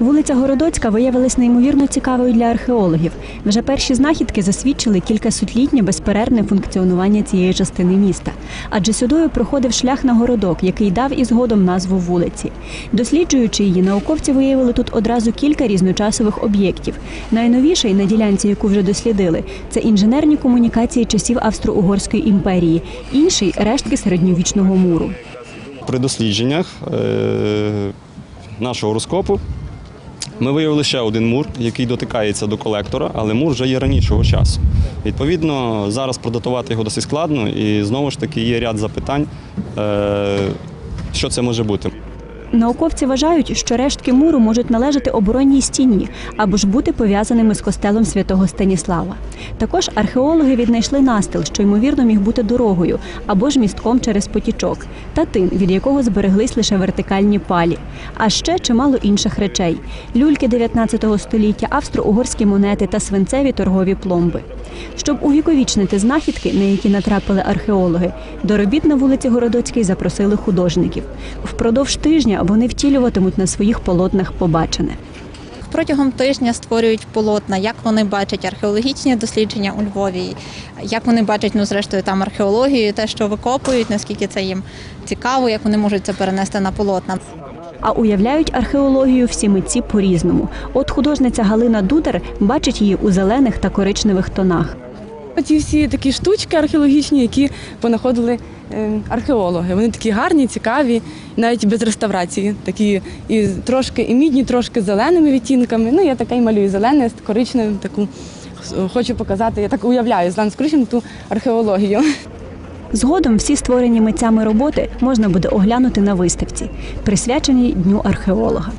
Вулиця Городоцька виявилась неймовірно цікавою для археологів. Вже перші знахідки засвідчили кількасотлітнє безперервне функціонування цієї частини міста. Адже сюдою проходив шлях на городок, який дав і згодом назву вулиці. Досліджуючи її, науковці виявили тут одразу кілька різночасових об'єктів. Найновіший на ділянці, яку вже дослідили, це інженерні комунікації часів Австро-Угорської імперії, інший рештки середньовічного муру. При дослідженнях е, нашого розкопу ми виявили ще один мур, який дотикається до колектора, але мур вже є ранішого часу. Відповідно, зараз продатувати його досить складно, і знову ж таки є ряд запитань, е, що це може бути. Науковці вважають, що рештки муру можуть належати оборонній стіні або ж бути пов'язаними з костелом святого Станіслава. Також археологи віднайшли настил, що ймовірно міг бути дорогою або ж містком через потічок, та тин, від якого збереглись лише вертикальні палі, а ще чимало інших речей: люльки 19 століття, австро-угорські монети та свинцеві торгові пломби. Щоб увіковічнити знахідки, на які натрапили археологи, до робіт на вулиці Городоцькій запросили художників. Впродовж тижня вони втілюватимуть на своїх полотнах побачене. Протягом тижня створюють полотна, як вони бачать археологічні дослідження у Львові, як вони бачать ну зрештою там археологію, те, що викопують, наскільки це їм цікаво, як вони можуть це перенести на полотна. А уявляють археологію всі митці по-різному. От художниця Галина Дудар бачить її у зелених та коричневих тонах. Ці всі такі штучки археологічні, які понаходили е, археологи. Вони такі гарні, цікаві, навіть без реставрації. Такі і трошки і мідні, трошки зеленими відтінками. Ну, я таке й малюю зелене, з коричневим таку. Хочу показати, я так уявляю, з коричневим ту археологію. Згодом всі створені митцями роботи можна буде оглянути на виставці, присвяченій Дню археолога.